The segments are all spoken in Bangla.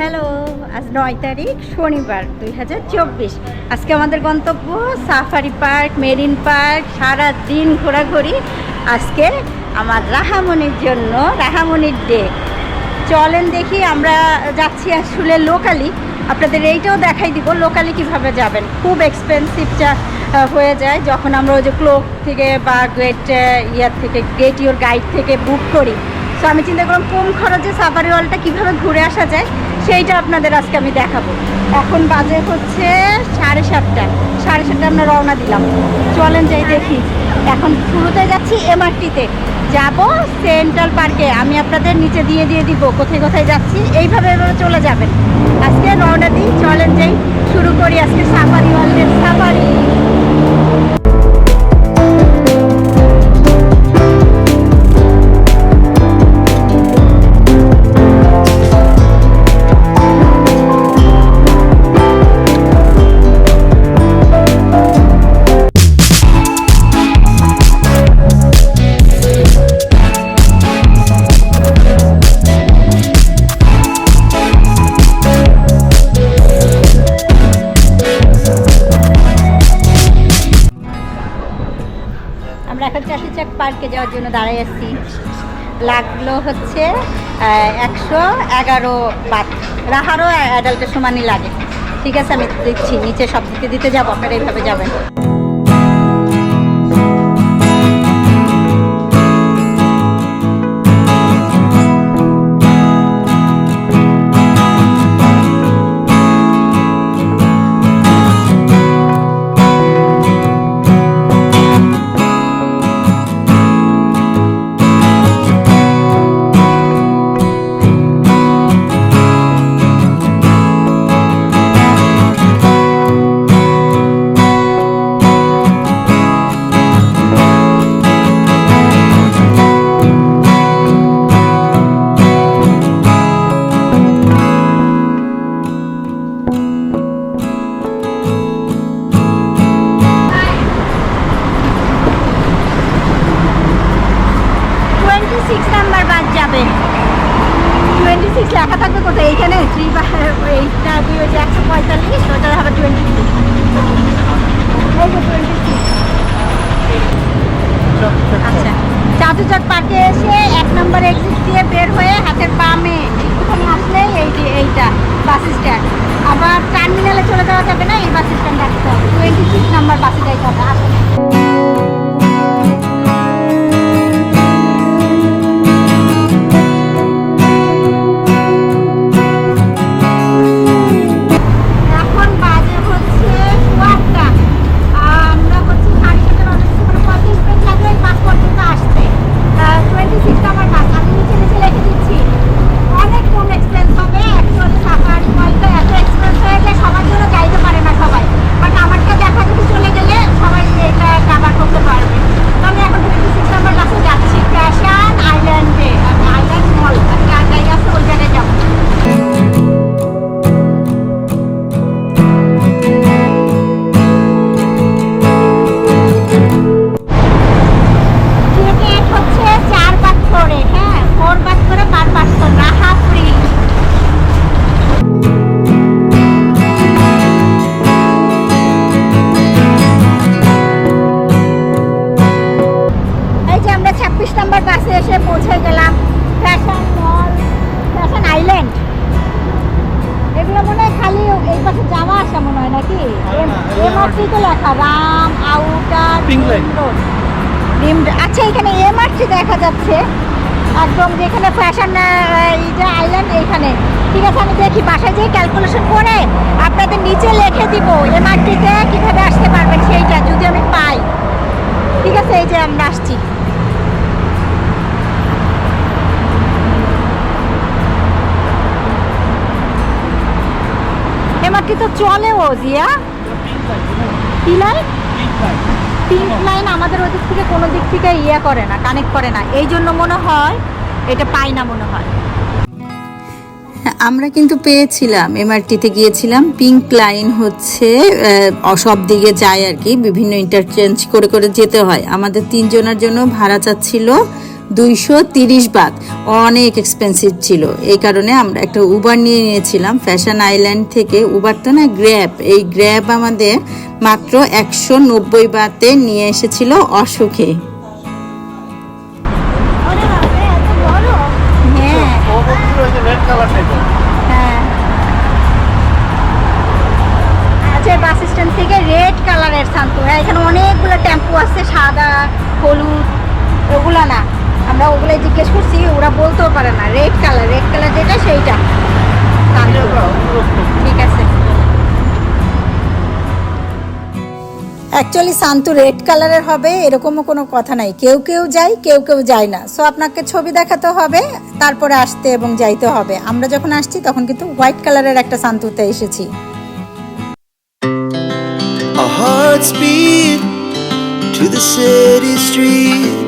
হ্যালো, আজ নয় তারিখ, শনিবার দুই হাজার চব্বিশ। আজকে আমাদের গন্তব্য সাফারি পার্ক, মেরিন পার্ক সারা দিন ঘোরাঘুরি। আজকে আমার রাহামনির জন্য, রাহামনির ডে। চলেন দেখি, আমরা যাচ্ছি আসলে লোকালি আপনাদের এইটাও দেখাই দিব লোকালি কীভাবে যাবেন। খুব এক্সপেন্সিভ চা হয়ে যায়। যখন আমরা ওই যে ক্লোক থেকে বা গেট ইয়ার থেকে গেট ইওর গাইড থেকে বুক করি। সো আমি চিন্তা করলাম, কম খরচে সাফারি ওয়ালটা কীভাবে ঘুরে আসা যায়? সেইটা আপনাদের আজকে আমি দেখাবো। এখন বাজে হচ্ছে সাড়ে সাতটা। সাড়ে সাতটা আমরা রওনা দিলাম। চলেন যাই দেখি। এখন শুরুতে যাচ্ছি এমআরটিতে যাব সেন্ট্রাল পার্কে আমি আপনাদের নিচে দিয়ে দিয়ে দিব, কোথায় কোথায় যাচ্ছি। এইভাবে এভাবে চলে যাবেন। আজকে রওনা দিই, চলেন যাই। শুরু করি আজকে সাফারি ওয়ার্ল্ডের চাষিচাক পার্কে যাওয়ার জন্য দাঁড়াই আছি। লাগল হচ্ছে একশো এগারো বাত। রাহারও অ্যাডাল্টের সমানই লাগে। ঠিক আছে, আমি দিচ্ছি, নিচে সব দিতে দিতে যাব, আপনারা এইভাবে যাবেন। লেখা এইখানে থ্রি বা এইটা দুই হচ্ছে একশো পঁয়তাল্লিশ ওটা হবে টোয়েন্টি আচ্ছা। চাতুচক পার্কে এসে এক নম্বর এক্সিট দিয়ে বের হয়ে হাতের বামে একটুখানি আসলে এই এইটা বাস স্ট্যান্ড আবার টার্মিনালে চলে যাওয়া যাবে না, এই বাস স্ট্যান্ড হবে। টোয়েন্টি সিক্স নাম্বার বাসে যাইতে হবে, আসলে। এখানে দেখা যাচ্ছে। একদম যেখানে ফ্যাশন এই যে আইল্যান্ড এইখানে ঠিক আছে আমি দেখি বাসায় যেয়ে ক্যালকুলেশন করে আপনাদের নিচে লিখে দিব এমআরটিতে কীভাবে আসতে পারবেন সেইটা যদি আমি পাই। ঠিক আছে এই যে আমরা আসছি। এমআরটি তো চলেও জিয়া। কি পিঙ্ক লাইন আমাদের ওদিক থেকে কোনো দিক থেকে ইয়ে করে না কানেক্ট করে না। এই জন্য মনে হয় এটা পাই না মনে হয়। আমরা কিন্তু পেয়েছিলাম এমআরটিতে গিয়েছিলাম। পিঙ্ক লাইন হচ্ছে সব দিকে যায় আর কি। বিভিন্ন ইন্টারচেঞ্জ করে করে যেতে হয়। আমাদের তিনজনের জন্য ভাড়া চাচ্ছিল দুইশো তিরিশ বাদ। অনেক এক্সপেন্সিভ ছিল। এই কারণে আমরা একটা উবার নিয়ে নিয়েছিলাম। ফ্যাশন আইল্যান্ড থেকে উবার তো না গ্র্যাব এই গ্র্যাব আমাদের মাত্র একশো নব্বই বাতে নিয়ে এসেছিল অসুখে আমরা ওগুলো জিজ্ঞেস করছি ওরা বলতেও পারে না। রেড কালার রেড কালার যেটা সেইটা। ঠিক আছে। অ্যাকচুয়ালি শান্তু রেড কালারের হবে এরকমও কোনো কথা নাই। কেউ কেউ যায় কেউ কেউ যায় না। সো আপনাকে ছবি দেখাতে হবে তারপরে আসতে এবং যাইতে হবে। আমরা যখন আসছি তখন কিন্তু হোয়াইট কালারের একটা শান্তুতে এসেছি। To the city streets.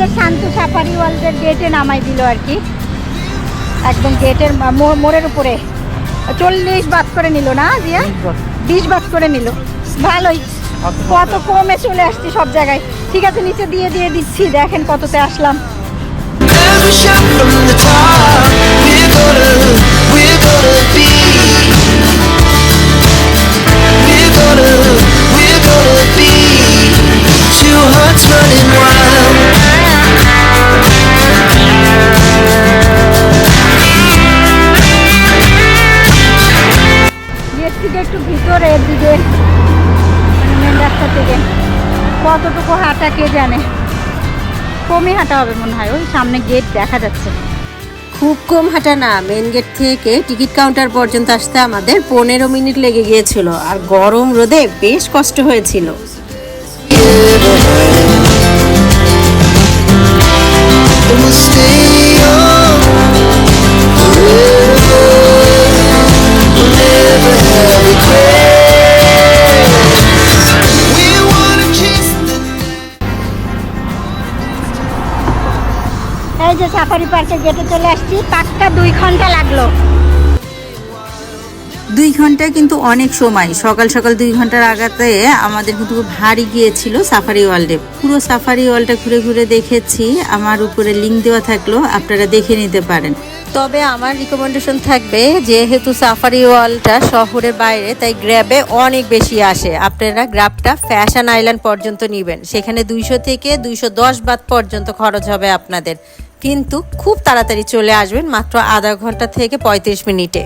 আমাদের শান্তু সাফারি ওয়ার্ল্ডের গেটে নামাই দিল আর কি। একদম গেটের মোড়ের উপরে। চল্লিশ বাদ করে নিল না দিয়া বিশ বাদ করে নিল। ভালোই। কত কমে? চলে আসছি সব জায়গায়। ঠিক আছে নিচে দিয়ে দিয়ে দিচ্ছি। দেখেন কততে আসলাম। We're gonna, we're gonna কমই হাঁটা হবে মনে হয়। ওই সামনে গেট দেখা যাচ্ছে। খুব কম হাঁটা না মেন গেট থেকে টিকিট কাউন্টার পর্যন্ত আসতে আমাদের পনেরো মিনিট লেগে গিয়েছিল আর গরম রোদে বেশ কষ্ট হয়েছিল। Never regrets. সাফারি পার্কে গেটে চলে আসছি। পাক্কা দুই ঘণ্টা লাগল। দুই ঘণ্টা কিন্তু অনেক সময়। সকাল সকাল দুই ঘণ্টার আগাতে আমাদের কিন্তু খুব ভারী গিয়েছিল সাফারি ওয়ার্ল্ডে পুরো সাফারি ওয়ার্ল্ডটা ঘুরে ঘুরে দেখেছি। আমার উপরে লিঙ্ক দেওয়া থাকল আপনারা দেখে নিতে পারেন। তবে আমার রিকমেন্ডেশন থাকবে যেহেতু সাফারি ওয়ালটা শহরের বাইরে তাই গ্র্যাবে অনেক বেশি আসে। আপনারা গ্র্যাবটা ফ্যাশন আইল্যান্ড পর্যন্ত নেবেন। সেখানে দুইশো থেকে দুইশো দশ বাদ পর্যন্ত খরচ হবে আপনাদের। কিন্তু খুব তাড়াতাড়ি চলে আসবেন মাত্র আধা ঘণ্টা থেকে পঁয়ত্রিশ মিনিটে।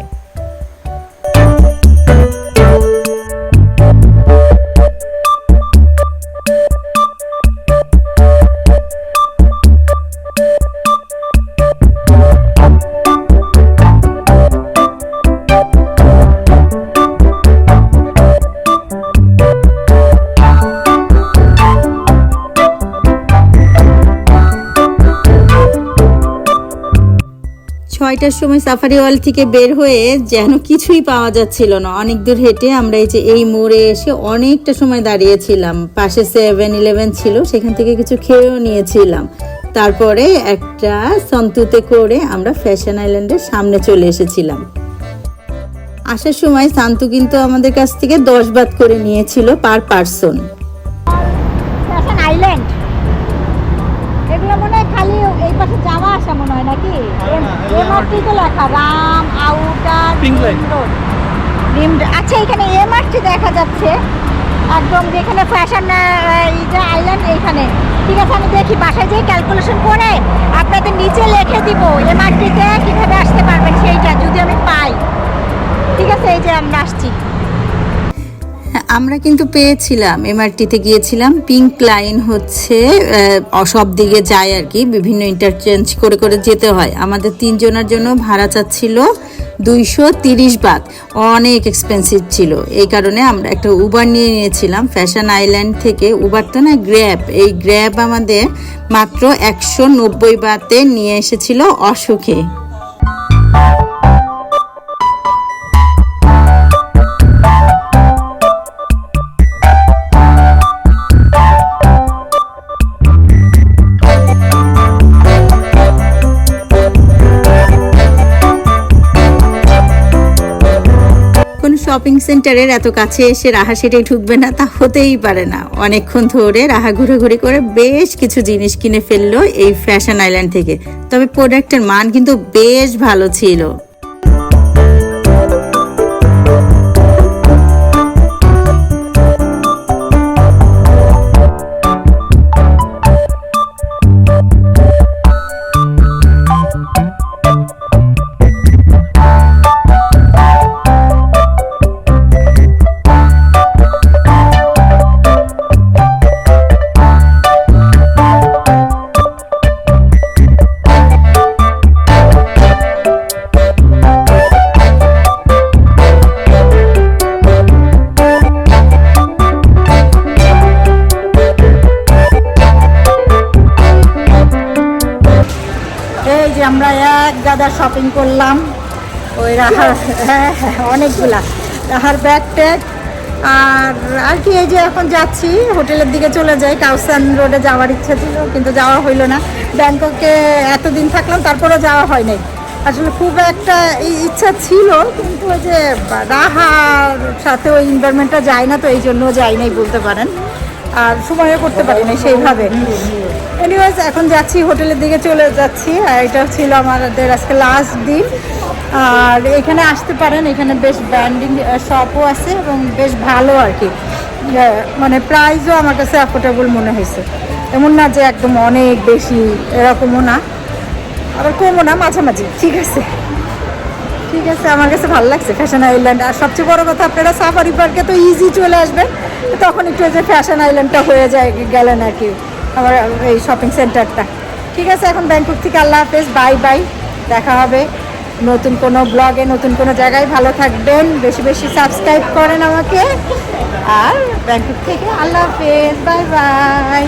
ছয়টার সময় সাফারি ওয়াল থেকে বের হয়ে যেন কিছুই পাওয়া যাচ্ছিল না। অনেক দূর হেঁটে আমরা এই যে এই মোড়ে এসে অনেকটা সময় দাঁড়িয়েছিলাম। পাশে সেভেন ইলেভেন ছিল, সেখান থেকে কিছু খেয়েও নিয়েছিলাম। তারপরে একটা সন্তুতে করে আমরা ফ্যাশন আইল্যান্ডের সামনে চলে এসেছিলাম। আসার সময় সান্তু কিন্তু আমাদের কাছ থেকে দশ বাদ করে নিয়েছিল পার পার্সন মনে হয় নাকি? এমআরটি তো লেখা রাম আউটার. রোড। আচ্ছা এখানে এমআরটি দেখা যাচ্ছে। একদম যেখানে ফ্যাশন যে আইল্যান্ড এইখানে। ঠিক আছে আমি দেখি বাসায় যেয়ে ক্যালকুলেশন করে আপনাদের নিচে লিখে দিব এমআরটিতে কীভাবে আসতে পারবেন সেইটা যদি আমি পাই। ঠিক আছে এই যে আমরা আসছি। আমরা কিন্তু পেয়েছিলাম এমআরটিতে গিয়েছিলাম। পিঙ্ক লাইন হচ্ছে সব দিকে যায় আর কি, বিভিন্ন ইন্টারচেঞ্জ করে করে যেতে হয়। আমাদের তিনজনের জন্য ভাড়া চাচ্ছিল দুইশো তিরিশ বাত অনেক এক্সপেন্সিভ ছিল। এই কারণে আমরা একটা উবার নিয়ে নিয়েছিলাম ফ্যাশন আইল্যান্ড থেকে। উবার তো না গ্র্যাব এই গ্র্যাব আমাদের মাত্র একশো নব্বই বাতে নিয়ে এসেছিল অসুখে শপিং সেন্টারের এত কাছে এসে রাহা সেটাই ঢুকবে না, তা হতেই পারে না। অনেকক্ষণ ধরে রাহা ঘুরে করে বেশ কিছু জিনিস কিনে ফেলল এই ফ্যাশন আইল্যান্ড থেকে। তবে প্রোডাক্টের মান কিন্তু বেশ ভালো ছিল। শপিং করলাম। ওই রাহার হ্যাঁ হ্যাঁ অনেকগুলা। রাহার ব্যাগ ট্যাগ আর আর কি, এই যে এখন যাচ্ছি, হোটেলের দিকে চলে যাই। কাউসান রোডে যাওয়ার ইচ্ছা ছিল, কিন্তু যাওয়া হইল না। ব্যাংককে এতদিন থাকলাম, তারপরেও যাওয়া হয় নাই। আসলে খুব একটা ইচ্ছা ছিল, কিন্তু ওই যে রাহার সাথে ওই এনভায়রনমেন্টটা যায় না তো, এই জন্য যাই নাই বলতে পারেন। আর সময়ও করতে পারি না সেইভাবে। এনিওয়েজ এখন যাচ্ছি, হোটেলের দিকে চলে যাচ্ছি, আর এটা ছিল আমাদের আজকে লাস্ট দিন। আর এখানে আসতে পারেন, এখানে বেশ ব্র্যান্ডিং শপও আছে এবং বেশ ভালো আর কি। মানে প্রাইসও আমার কাছে অ্যাফোর্ডেবল মনে হয়েছে। এমন না যে একদম অনেক বেশি, এরকমও না। আবার কমও না, মাঝামাঝি, ঠিক আছে। ঠিক আছে, আমার কাছে ভালো লাগছে ফ্যাশন আইল্যান্ড আর সবচেয়ে বড় কথা, আপনারা সাফারি পার্কে তো ইজি চলে আসবেন। তখন একটু যে ফ্যাশন আইল্যান্ডটা হয়ে যায়, গেলেন আর কি আমার এই শপিং সেন্টারটা ঠিক আছে, এখন ব্যাংকক থেকে আল্লাহ হাফেজ বাই বাই দেখা হবে। নতুন কোনো ব্লগে নতুন কোনো জায়গায় ভালো থাকবেন, বেশি বেশি সাবস্ক্রাইব করেন আমাকে। আর ব্যাংকক থেকে আল্লাহ হাফেজ বাই বাই